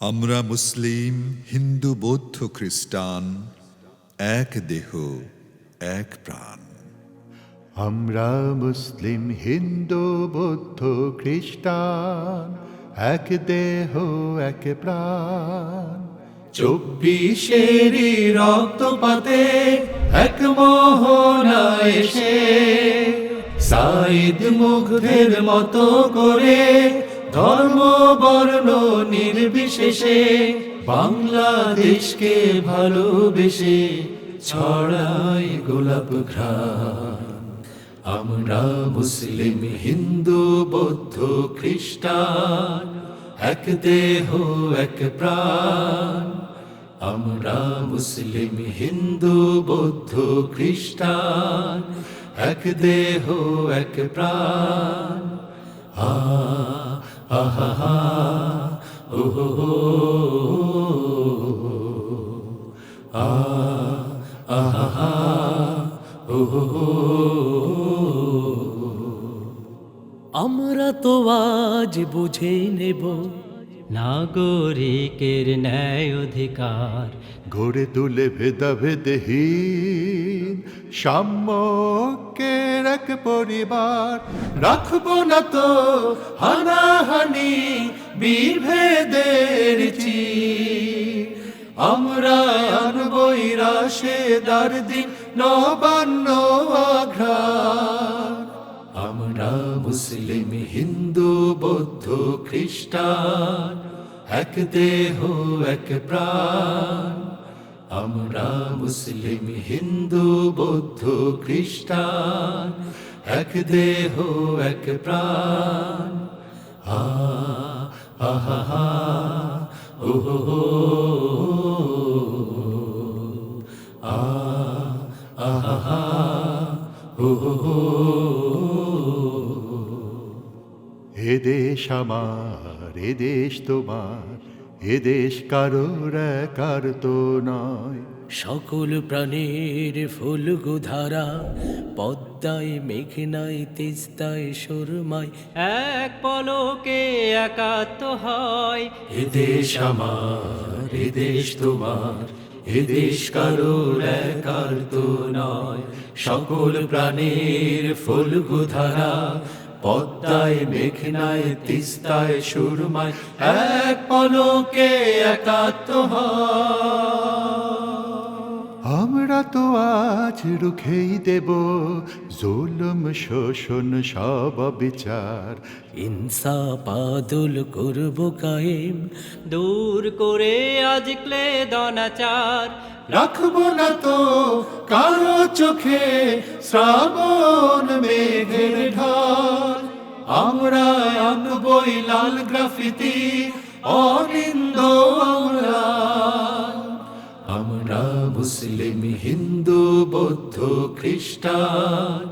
আমরা মুসলিম হিন্দু বৌদ্ধ খ্রিস্টান এক দেহ এক প্রাণ। আমরা মুসলিম হিন্দু বৌদ্ধ খ্রিস্টান এক দেহ এক প্রাণ। চব্বিশেরই রক্তপাতে এক মোহনা এসে সাইদ মুগ্ধের মতো করে ধর্ম, বর্ণ নির্বিশেষে বাংলাদেশকে ভালোবেসে ছড়াই গোলাপ ঘ্রাণ। আমরা মুসলিম, হিন্দু, বৌদ্ধ, খ্রিস্টান, এক দেহ, এক প্রাণ। আমরা মুসলিম, হিন্দু, বৌদ্ধ, খ্রিস্টান, এক দেহ, এক প্রাণ। আ আহা হা ও হো হো আ আহা আমরা তো আজ বুঝে নেব নাগরিকের ন্যায় অধিকার। গড়ে তুলে ভেদাভেদহীন। সাম্যকের এক পরিবার, রাখব না তো হানাহানি, বিভেদের চির। আমরা আনবই রাশেদার দিন নবান্ন আঘ্রাণ আমরা মুসলিম, হিন্দু, বৌদ্ধ, খ্রিস্টান, এক দেহ, এক প্রাণ আমরা মুসলিম, হিন্দু, বৌদ্ধ, খ্রিস্টান, এক দেহ, এক প্রাণ। আহা হা ও, হো হো আ আহা হা ও হো হো। এ দেশ আমার, এ দেশ তোমার এ দেশ কারোর একার তো নয়। সকল প্রাণীর ফুল ধারা পদ্মায় মেঘনায় তিস্তায় সুরমায় এক পলকে একাত্ম হয়। এ দেশ আমার এ দেশ তোমার এ দেশ কারোর একার তো নয়। সকল প্রাণীর ফুল ধারা পদ্মায় মেঘনায় তিস্তায় সুরমায় এক পলকে একাত্ম আমরা তো আজ রুখেই দেব জুলুম শোষণ সব বিচার ইনসা পাদুল করব কায়েম দূর করে আজ ক্লে দনাচার রাখব না তো কারও চোখে শ্রাবণ মেঘের ঢাল। আমরা আঁকবই লাল গ্রাফিতি, অনিন্দ আমরা। মুসলিম, হিন্দু, বৌদ্ধ, খ্রিস্টান,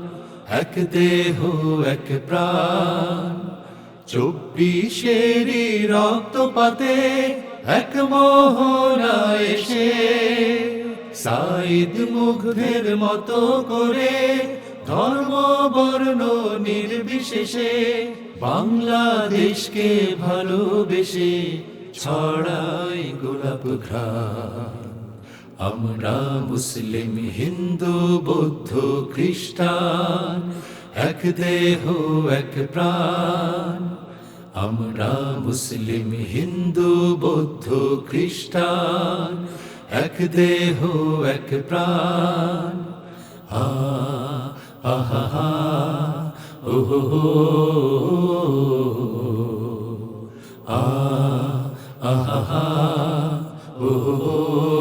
এক দেহ, এক প্রাণ। চব্বিশেরই রক্তপাতে এক মোহনা এসে, সাইদ মুগ্ধের মতো করে ধর্ম বর্ণ নির্বিশেষে বাংলাদেশকে ভালোবেসে ছড়াই গোলাপ ঘ্রাণ। আমরা মুসলিম, হিন্দু, বৌদ্ধ, খ্রিস্টান, এক দেহ, এক প্রাণ। আমরা মুসলিম, হিন্দু, বৌদ্ধ, খ্রিস্টান, এক দেহ, এক প্রাণ। আহা হা ও